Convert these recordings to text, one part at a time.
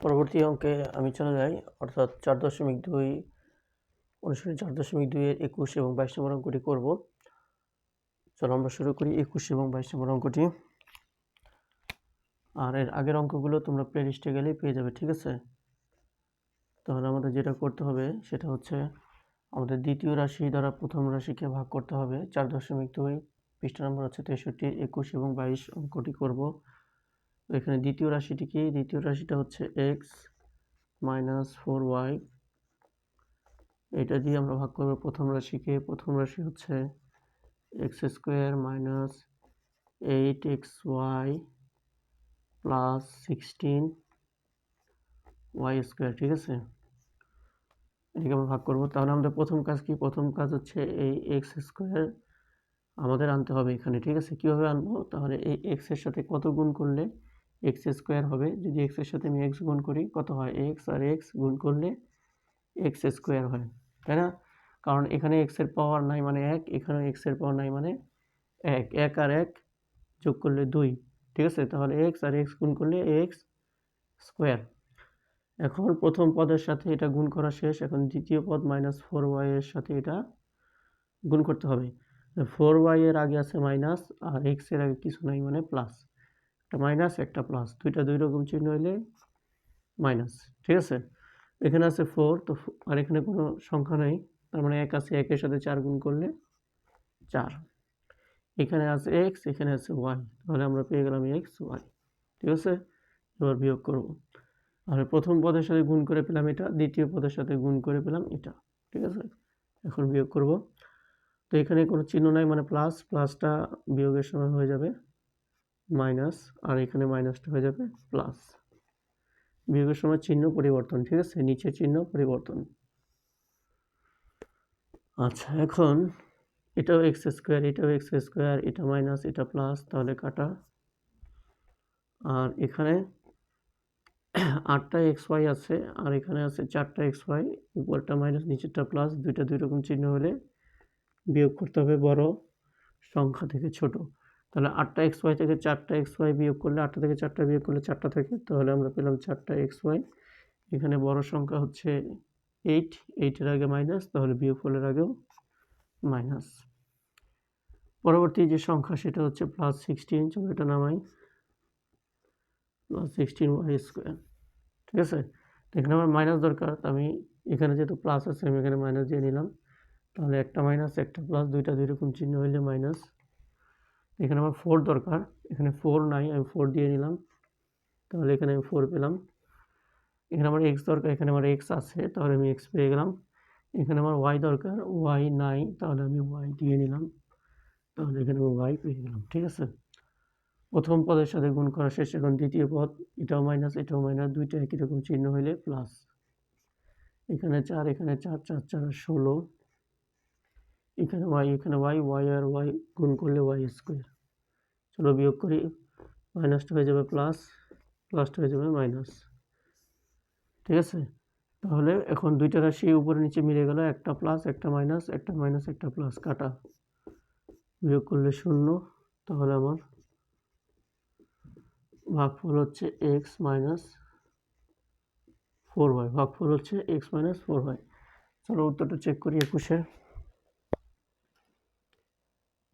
পরবর্তী অঙ্কে আমি চলে যাই, অর্থাৎ চার দশমিক দুই অনুসারে চার দশমিক দুইয়ের একুশ এবং বাইশ নম্বর অঙ্কটি করব। চলো আমরা শুরু করি একুশ এবং বাইশ নম্বর অঙ্কটি। আর এর আগের অঙ্কগুলো তোমরা প্লে লিস্টে গেলেই পেয়ে যাবে, ঠিক আছে? তাহলে আমাদের যেটা করতে হবে সেটা হচ্ছে আমাদের দ্বিতীয় রাশি দ্বারা প্রথম রাশিকে ভাগ করতে হবে। চার দশমিক দুই, পৃষ্ঠা নম্বর হচ্ছে তেষট্টি, একুশ এবং বাইশ অঙ্কটি করব। এখানে দ্বিতীয় রাশিটি কি? দ্বিতীয় রাশিটা হচ্ছে এক্স মাইনাস ফোর ওয়াই এটা দিয়ে আমরা ভাগ করব প্রথম রাশিকে। প্রথম রাশি হচ্ছে x square minus eight x y plus sixteen y square ঠিক আছে? এটাকে আমরা ভাগ করব। তাহলে আমাদের প্রথম কাজ কি? প্রথম কাজ হচ্ছে এই এক্স স্কোয়ার আমাদের আনতে হবে এখানে, ঠিক আছে? কীভাবে আনব? তাহলে এই এক্সের সাথে কত গুণ করলে এক্স স্কোয়ার হবে। যদি এক্সের সাথে আমি এক্স গুণ করি, কত হয়? এক্স আর এক্স গুণ করলে এক্স স্কোয়ার হয়, তাই না? কারণ এখানে এক্সের পাওয়ার নাই মানে এক এখানে এক্সের পাওয়ার নাই মানে এক। এক আর এক যোগ করলে দুই, ঠিক আছে? তাহলে এক্স আর এক্স গুণ করলে এক্স স্কোয়ার। এখন প্রথম পদের সাথে এটা গুণ করা শেষ, এখন দ্বিতীয় পদ মাইনাস ফোর ওয়াই এর সাথে এটা গুণ করতে হবে। ফোর ওয়াই এর আগে আছে মাইনাস আর এক্সের আগে কিছু নাই মানে প্লাস। একটা মাইনাস, একটা প্লাস। দুইটা দুই রকম চিহ্ন হইলে মাইনাস, ঠিক আছে? এখানে আছে ফোর, তো আর এখানে কোনো সংখ্যা নেই। তার মানে এক আছে, একের সাথে চার গুণ করলে চার। এখানে আছে এক্স এখানে আছে ওয়াই তাহলে আমরা পেয়ে গেলাম এক্স ওয়াই ঠিক আছে? এবার বিয়োগ করব। আর প্রথম পদের সাথে গুণ করে পেলাম এটা, দ্বিতীয় পদের সাথে গুণ করে পেলাম এটা, ঠিক আছে? এখন বিয়োগ করব। তো এখানে কোনো চিহ্ন নাই মানে প্লাস, প্লাসটা বিয়োগের সময় হয়ে যাবে। মাইনাস, আর এখানে মাইনাসটা হয়ে যাবে প্লাস বিয়োগের সময় চিহ্ন পরিবর্তন, ঠিক আছে? নিচের চিহ্ন পরিবর্তন। আচ্ছা এখন এটাও এক্স স্কোয়ার এটাও এক্স স্কোয়ার এটা মাইনাস এটা প্লাস তাহলে কাটা। আর এখানে আটটা এক্স ওয়াই আছে, আর এখানে আছে চারটা এক্স ওয়াই উপরটা মাইনাস নিচেরটা প্লাস দুইটা দুই রকম চিহ্ন হলে বিয়োগ করতে হবে বড় সংখ্যা থেকে ছোট। তাহলে আটটা এক্স ওয়াই থেকে চারটা এক্স ওয়াই বিয়োগ করলে আটটা থেকে চারটা বিয়োগ করলে চারটা থেকে, তাহলে আমরা পেলাম চারটা এক্স ওয়াই এখানে বড় সংখ্যা হচ্ছে এইট এইটের আগে মাইনাস তাহলে বিয়োগ ফলের আগেও মাইনাস পরবর্তী যে সংখ্যা, সেটা হচ্ছে প্লাস সিক্সটিন চলো এটা নামাই। প্লাস সিক্সটিন ওয়াই স্কোয়ার ঠিক আছে? এখানে আমার মাইনাস দরকার আমি এখানে যেহেতু প্লাস আছে, আমি এখানে মাইনাস দিয়ে নিলাম। তাহলে একটা মাইনাস একটা প্লাস দুইটা দুই রকম চিহ্ন হইলে মাইনাস এখানে আমার ফোর দরকার। এখানে ফোর নাই, আমি ফোর দিয়ে নিলাম। তাহলে এখানে আমি ফোর পেলাম। এখানে আমার এক্স দরকার, এখানে আমার এক্স আছে, তাহলে আমি এক্স পেয়ে গেলাম। এখানে আমার ওয়াই দরকার ওয়াই নাই, তাহলে আমি ওয়াই দিয়ে নিলাম। তাহলে এখানে আমি ওয়াই পেয়ে গেলাম, ঠিক আছে? প্রথম পদের সাথে গুণ করা শেষ, এখন দ্বিতীয় পদ, এটাও মাইনাস এটাও মাইনাস দুইটা একই রকম চিহ্ন হইলে প্লাস এখানে চার এখানে চার চার চার, ষোলো। এখানে ওয়াই এখানে ওয়াই ওয়াই আর ওয়াই গুণ করলে ওয়াই স্কোয়ার চলো বিয়োগ করি মাইনাসটা হয়ে যাবে প্লাস প্লাসটা হয়ে যাবে মাইনাস ঠিক আছে? তাহলে এখন দুইটা রাশি উপরে নিচে মিলে গেল, একটা প্লাস একটা মাইনাস একটা মাইনাস একটা প্লাস কাটা। বিয়োগ করলে শূন্য, তাহলে আমার ভাগফল হচ্ছে এক্স মাইনাস ফোর ওয়াই ভাগফল হচ্ছে এক্স মাইনাস ফোর ওয়াই চলো উত্তরটা চেক করি একুশে।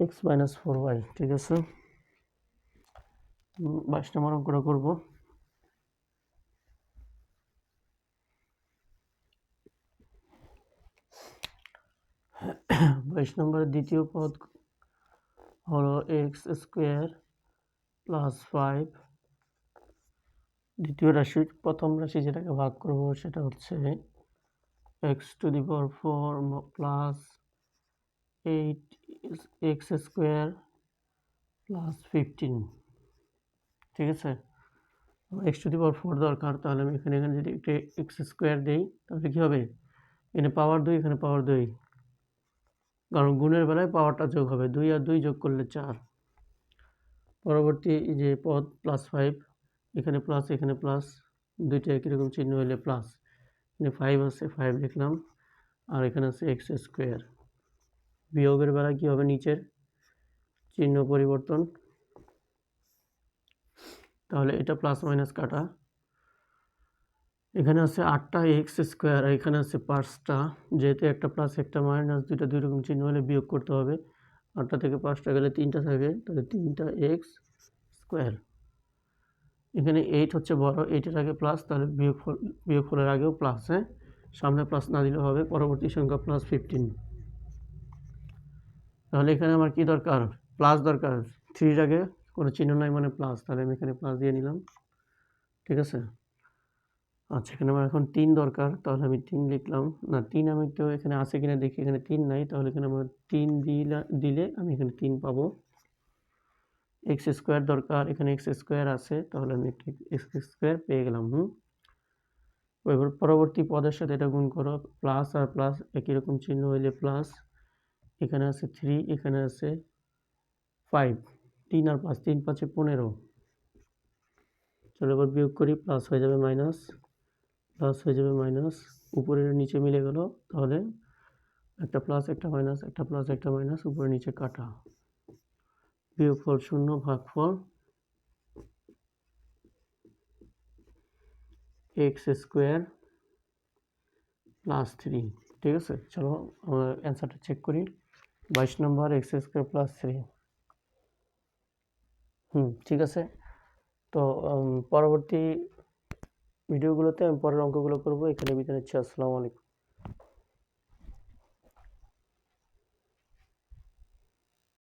এক্স মাইনাস ফোর ওয়াই, ঠিক আছে? বাইশ নম্বর অঙ্কটা করব। বাইশ নম্বরের দ্বিতীয় পদ হলো এক্স স্কোয়ার প্লাস ফাইভ। দ্বিতীয় রাশি, প্রথম রাশি যেটাকে ভাগ করব সেটা হচ্ছে x to the power four plus eight x square plus fifteen, ঠিক আছে? X to the power four দরকার, তাহলে আমি এখানে এখানে যদি একটা এক্স স্কোয়ার দিই, তাহলে কী হবে? এখানে পাওয়ার দুই, এখানে পাওয়ার দুই। কারণ গুণের বেলায় পাওয়ারটা যোগ হবে, দুই আর দুই যোগ করলে চার। পরবর্তী যে পদ প্লাস ফাইভ, এখানে প্লাস এখানে প্লাস, দুইটা একই রকম চিহ্ন হলে প্লাস। এখানে ফাইভ আছে, ফাইভ লিখলাম। আর এখানে আছে এক্স স্কোয়ার। বিয়োগের বেলায় কী হবে? নিচের চিহ্ন পরিবর্তন। তাহলে এটা প্লাস মাইনাস কাটা। এখানে আছে আটটা এক্স স্কোয়ার আর এখানে আছে পাঁচটা। যেহেতু একটা প্লাস একটা মাইনাস দুইটা দুই রকম চিহ্ন হলে বিয়োগ করতে হবে। আটটা থেকে পাঁচটা গেলে তিনটা থাকে, তাহলে তিনটা এক্স স্কোয়ার এখানে এইট হচ্ছে বড় এইটের আগে প্লাস তাহলে বিয়োগফল বিয়োগফলের আগেও প্লাস হ্যাঁ? সামনে প্লাস না দিলে হবে, পরবর্তী সংখ্যা প্লাস ফিফটিন তাহলে এখানে আমার কি দরকার? প্লাস দরকার। থ্রির আগে কোনো চিহ্ন নাই মানে প্লাস তাহলে আমি এখানে প্লাস দিয়ে নিলাম। ঠিক আছে? আচ্ছা এখানে আমার এখন তিন দরকার। তাহলে আমি তিন লিখলাম। না, তিন আমি তো এখানে আছে কিনা দেখি। এখানে তিন নাই। তাহলে এখানে আমার তিন দিলে দিলে আমি এখানে তিন পাবো। এক্স স্কোয়ার দরকার। এখানে এক্স স্কোয়ার আছে। তাহলে আমি একটা এক্স স্কোয়ার পেয়ে গেলাম, হুম? এবার পরবর্তী পদের সাথে এটা গুণ করো। প্লাস আর প্লাস একই রকম চিহ্ন হইলে প্লাস এখানে আছে থ্রি এখানে আছে ফাইভ তিন আর পাঁচ, তিন পাঁচে পনেরো। চলো এবার বিয়োগ করি প্লাস হয়ে যাবে মাইনাস প্লাস হয়ে যাবে মাইনাস উপরের নিচে মিলে গেল, তাহলে একটা প্লাস একটা মাইনাস একটা প্লাস একটা মাইনাস উপরে নিচে কাটা। বিয়োগ বিয়োগফল শূন্য ভাগফল এক্স স্কোয়ার প্লাস থ্রি ঠিক আছে? চলো আমরা অ্যান্সারটা চেক করি। বাইশ নম্বর এক্স স্কোয়ার প্লাস থ্রি হুম ঠিক আছে তো উম, পরবর্তী ভিডিওগুলোতে আমি পরের অঙ্কগুলো করব এখানে বিদায় নিচ্ছি আসসালামু আলাইকুম